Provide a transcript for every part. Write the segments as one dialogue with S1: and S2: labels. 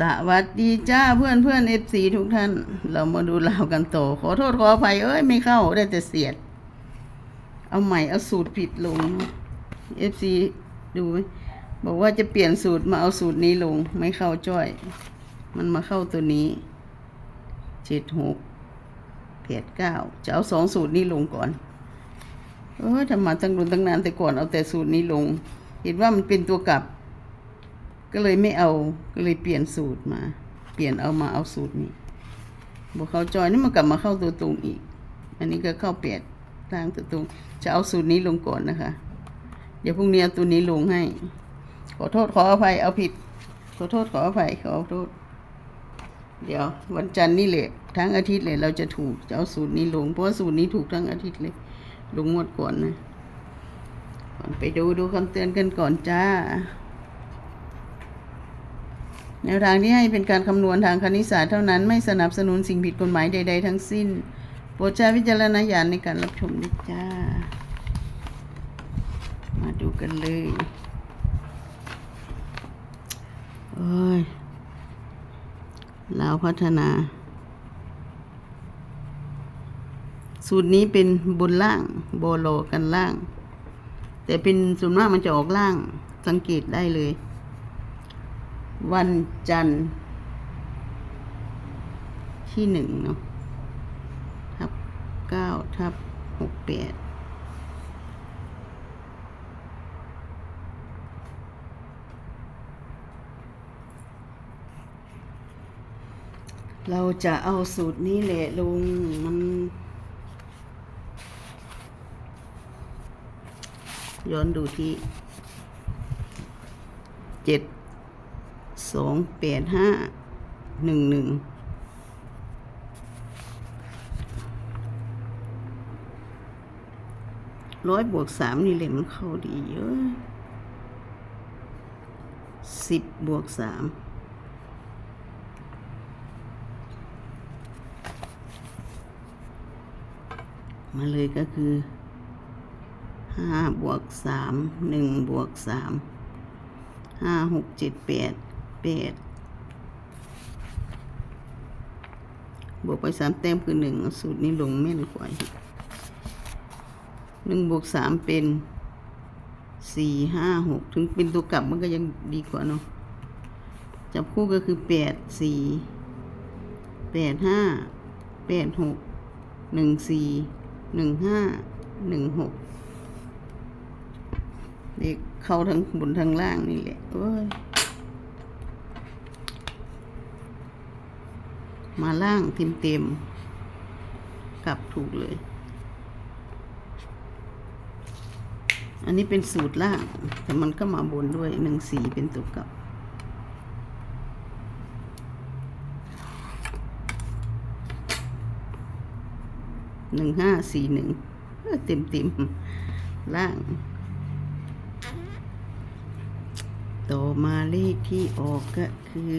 S1: สวัสดีจ้าเพื่อนเพื่อนเอฟซีทุกท่าน เรามาดูลาวกันต่อขอโทษขออภัยเอ้ยไม่เข้าได้แต่เสียด เอาใหม่เอาสูตรผิดลงเอฟซีดู บอกว่าจะเปลี่ยนสูตรมาเอาสูตรนี้ลง ไม่เข้าจ้อย มันมาเข้าตัวนี้เจ็ดหกแปดเก้าจะเอาสองสูตรนี้ลงก่อน เออทำมาตั้งรุนตั้งนานแต่ก่อนเอาแต่สูตรนี้ลง เห็นว่ามันเป็นตัวกลับ ก็เลยไม่เอาก็เลยเปลี่ยนสูตรมา เปลี่ยนเอามาเอาสูตรนี้บอกเขาจอยนี่มันกลับมาเข้าตัวตรงอีก อันนี้ก็เข้าเปลี่ยนทางตัวตรงจะเอาสูตรนี้ลงก่อนนะคะ เดี๋ยวพรุ่งนี้เอาตัวนี้ลงให้ ขอโทษขออภัยเอาผิด ขอโทษขออภัยขอโทษ เดี๋ยววันจันทร์นี่แหละทั้งอาทิตย์เลยเราจะถูกจะเอาสูตรนี้ลง เพราะว่าสูตรนี้ถูกทั้งอาทิตย์เลย ลงงวดก่อนนะก่อนไปดูดูคำเตือนกันก่อนจ้า แนวทางที่ให้เป็นการคำนวณทางคณิตศาสตร์เท่านั้นไม่สนับสนุนสิ่งผิดกฎหมายใด ๆ ทั้งสิ้น โปรดใช้วิจารณญาณในการรับชมด้วยจ้า มาดูกันเลยโอ้ยลาวพัฒนา สูตรนี้เป็นบนล่างโบโลกันล่าง แต่เป็นส่วนมากมันจะออกล่างสังเกตได้เลย วันจันทร์ที่หนึ่งเนาะทับเก้าทับหกแปดเราจะเอาสูตรนี้แหละลุงมันย้อนดูที่เจ็ด สองแปดห้าหนึ่งหนึ่งร้อยบวกสามนี่เลยมันเข้าดีเยอะสิบบวกสามมาเลยก็คือห้าบวกสามหนึ่งบวกสามห้าหกเจ็ดแปด แปดบวกไปสามแต้มคือหนึ่งสูตรนี้ลงแม่นกว่าหนึ่งบวกสามเป็นสี่ห้าหกถึงเป็นตัวกลับมันก็ยังดีกว่าเนาะจับคู่ก็คือแปดสี่แปดห้าแปดหกหนึ่งสี่หนึ่งห้าหนึ่งหกเด็กเข้าทั้งบนทั้งล่างนี่แหละเอ้ย มาล่างเต็มเต็มๆกลับถูกเลย อันนี้เป็นสูตรล่าง แต่มันก็มาบนด้วยหนึ่งสีเป็นตัวกลับหนึ่งห้าสี่หนึ่งเต็มเต็มๆล่าง ต่อมาเลขที่ออกก็คือ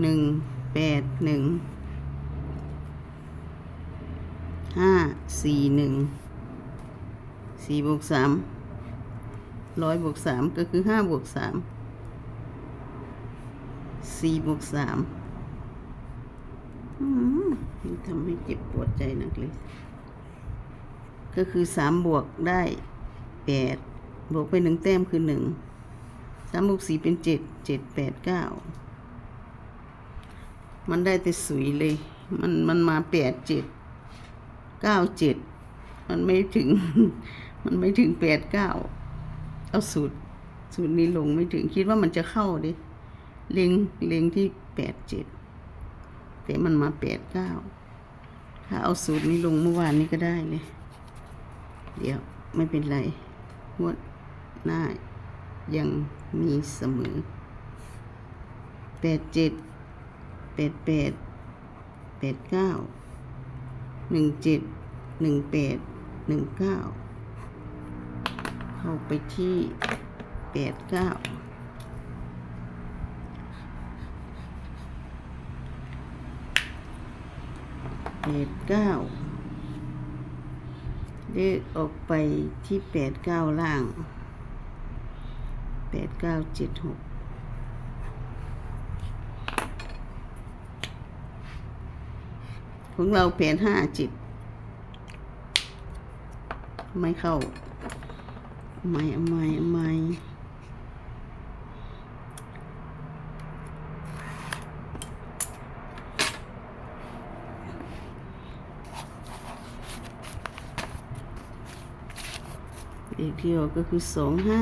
S1: หนึ่ง แปดหนึ่งห้าสี่หนึ่งสี่บวกสามร้อยบวกสามก็คือห้าบวกสามสี่บวกสามอืมทำให้เจ็บปวดใจนักเลย ก็คือสามบวกได้แปดบวกไปหนึ่งแต้มคือหนึ่งสามบวกสี่เป็นเจ็ดเจ็ดแปดเก้า มันได้แต่สุยเลย มันมันมาแปดเจ็ดเก้าเจ็ดมันไม่ถึง มันไม่ถึงแปดเก้าเอาสูตร สูตรนี้ลงไม่ถึงคิดว่ามันจะเข้าดิเล็งเล็งที่แปดเจ็ดแต่มันมาแปดเก้าถ้าเอาสูตรนี้ลงเมื่อวานนี้ก็ได้เลย เดี๋ยวไม่เป็นไรงวดหน้ายังมีเสมอแปดเจ็ด แปดแปดแปดเก้าหนึ่งเจ็ดหนึ่งแปดหนึ่งเก้าเข้าไปที่แปดเก้าแปดเก้าเลขออกไปที่แปดเก้าล่างแปดเก้าเจ็ดหก ของเราแปดห้าจิต ไม่เข้า ไม่ไม่ไม่เลขที่ออกก็คือสองห้า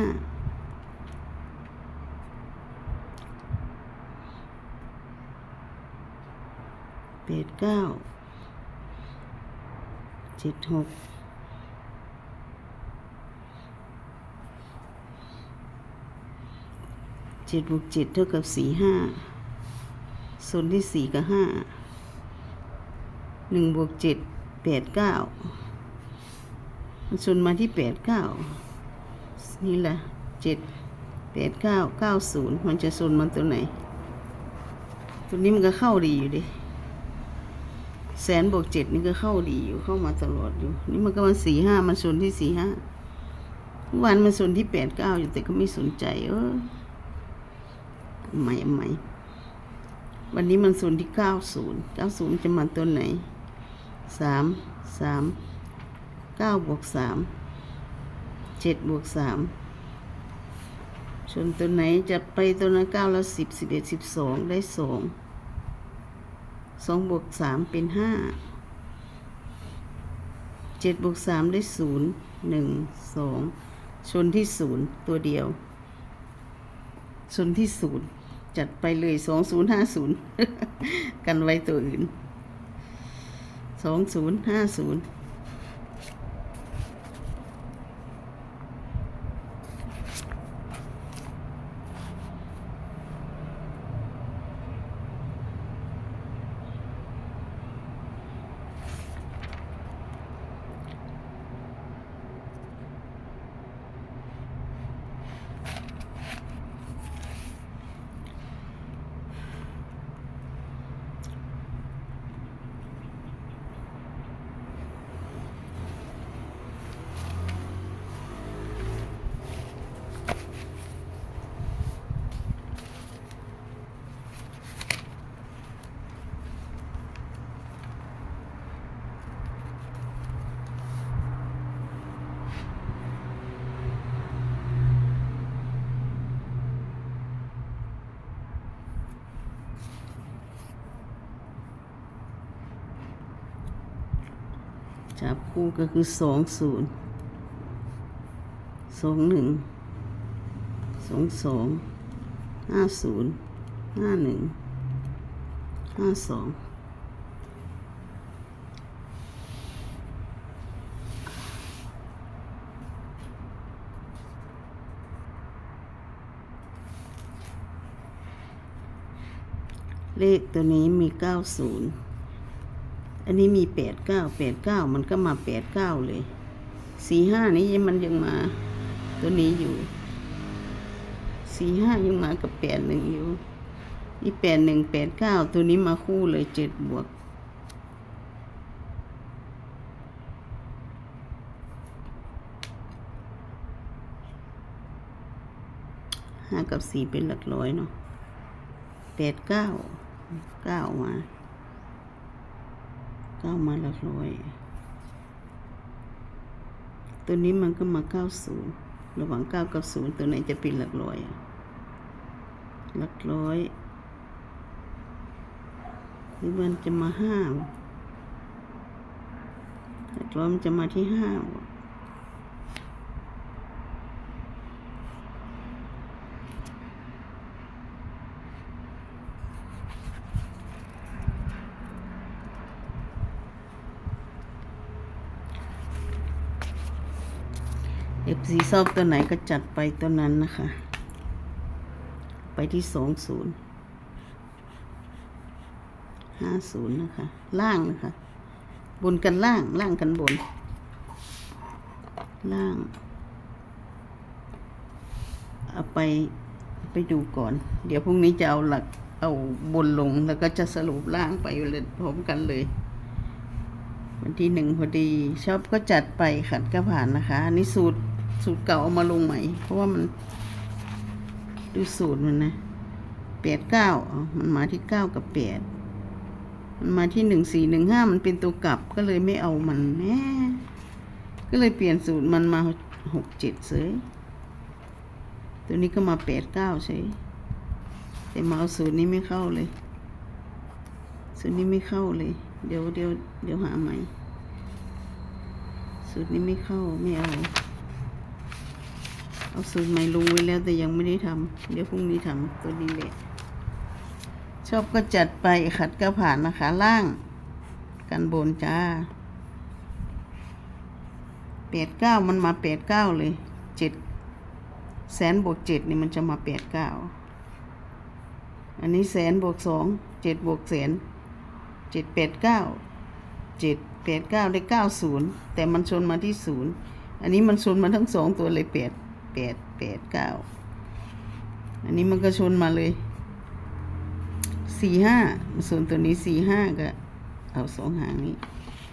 S1: แปดเก้า จ็ดหกเจ็ดบวกเจ็ดเท่ากับสี่ห้าส่วนที่สี่กับห้าหนึ่งบวกเจ็ดแปดเก้าส่วนมาที่แปดเก้านี่แหละเจ็ดแปดเก้าเก้าศูนย์มันจะส่วนมันตัวไหน ตัวนี้มันก็เข้าดีอยู่ดิ แสนบวกเจ็ดนี่ก็เข้าดีอยู่เข้ามาตลอดอยู่ นี่มันก็มันสี่ห้ามันส่วนที่สี่ห้าวานมันส่วนที่แปดเก้าอยู่แต่ก็ไม่สนใจ เออใหม่ใหม่วันนี้มันส่วนที่เก้าศูนย์เก้าศูนย์จะมาตัวไหนสามสามเก้าบวกสามเจ็ดบวกสามส่วนตัวไหนจะไปตัวนั้นเก้าแล้วสิบสิบเอ็ดสิบสองได้สอง สองบวกสามเป็นห้าเจ็ดบวกสามได้ศูนย์หนึ่งสองชนที่ศูนย์ตัวเดียว ชนที่ศูนย์จัดไปเลยสองศูนย์ห้าศูนย์กันไว้ตัวอื่นสองศูนย์ห้าศูนย์ จับคู่ก็คือสองศูนย์สองหนึ่งสองสองห้าศูนย์ห้าหนึ่งห้าสองเลขตัวนี้มีเก้าศูนย์ อันนี้มีแปดเก้าแปดเก้ามันก็มาแปดเก้าเลยสี่ห้านี้มันยังมาตัวนี้อยู่สี่ห้ายังมากับแปดหนึ่งอยู่นี่แปดหนึ่งแปดเก้าตัวนี้มาคู่เลยเจ็ดบวกห้ากับสี่เป็นหลักร้อยเนาะแปดเก้าเก้ามา เก้ามาหลักร้อย ตัวนี้มันก็มาเก้าศูนย์ระหว่างเก้ากับศูนย์ตัวไหนจะเป็นหลักร้อย หลักร้อยหรือมันจะมาห้าหลักร้อยมันจะมาที่ห้า วะเอฟซีชอบตัวไหนก็จัดไปตัวนั้นนะคะ ไปที่สองศูนย์ห้าศูนย์นะคะ ล่างนะคะ บนกันล่าง ล่างกันบน ล่าง เอาไปไปดูก่อน เดี๋ยวพรุ่งนี้จะเอาหลักเอาบนลงแล้วก็จะสรุปล่างไปเลยพร้อมกันเลย วันที่หนึ่งพอดี ชอบก็จัดไปขัดก็ผ่านนะคะ อันนี้สูตร สูตรเก่าเอามาลงใหม่ เพราะว่ามัน ดูสูตรมันนะแปดเก้ามันมาที่เก้ากับแปดมันมาที่หนึ่งสี่หนึ่งห้ามันเป็นตัวกลับก็เลยไม่เอามันแม่ก็เลยเปลี่ยนสูตรมันมาหกเจ็ดเฉยตัวนี้ก็มาแปดเก้าเฉยแต่มาเอาสูตรนี้ไม่เข้าเลย สูตรนี้ไม่เข้าเลย เดี๋ยวเดี๋ยวเดี๋ยวหาใหม่สูตรนี้ไม่เข้าไม่เอา เอาสูตรใหม่ลงไว้แล้วแต่ยังไม่ได้ทำเดี๋ยวพรุ่งนี้ทำตัวนี้แหละชอบก็จัดไปขัดก็ผ่านนะคะ ล่าง กันบนจ้าแปดเก้ามันมาแปดเก้าเลยเจ็ดแสนบวกเจ็ดนี่มันจะมาแปดเก้าอันนี้แสนบวกสองเจ็ดบวกแสนเจ็ดแปดเก้าเจ็ดแปดเก้าได้เก้าศูนย์แต่มันชนมาที่ศูนย์อันนี้มันชนมาทั้งสองตัวเลยแปด แปดแปดเก้าอันนี้มันก็ชนมาเลยสี่ห้าส่วนตัวนี้สี่ห้าก็เอาสองหางนี้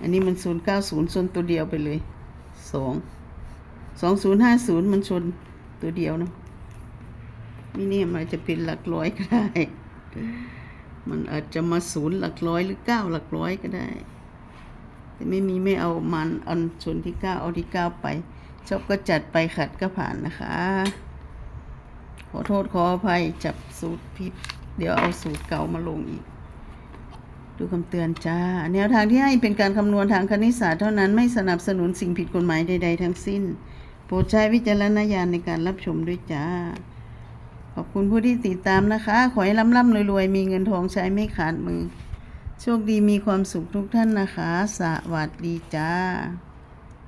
S1: อันนี้มันศูนย์เก้าศูนย์ชนตัวเดียวไปเลยสองสองศูนย์ห้าศูนย์มันชนตัวเดียวเนาะม่แนี่มันจะเป็นหลักร้อยก็ได้ มันอาจจะมาศูนย์หลักร้อยหรือเก้าหลักร้อยก็ได้ แต่ไม่มีไม่เอามันเอาชนที่เก้าเอาที่เก้าไป ชอบก็จัดไปขัดก็ผ่านนะคะ ขอโทษขออภัยจับสูตรผิด เดี๋ยวเอาสูตรเก่ามาลงอีก ดูคำเตือนจ้า แนวทางที่ให้เป็นการคำนวณทางคณิตศาสตร์เท่านั้นไม่สนับสนุนสิ่งผิดกฎหมายใดๆทั้งสิ้น โปรดใช้วิจารณญาณในการรับชมด้วยจ้า ขอบคุณผู้ที่ติดตามนะคะ ขอให้ร่ำๆรวยๆมีเงินทองใช้ไม่ขาดมือโชคดีมีความสุขทุกท่านนะคะ สวัสดีจ้า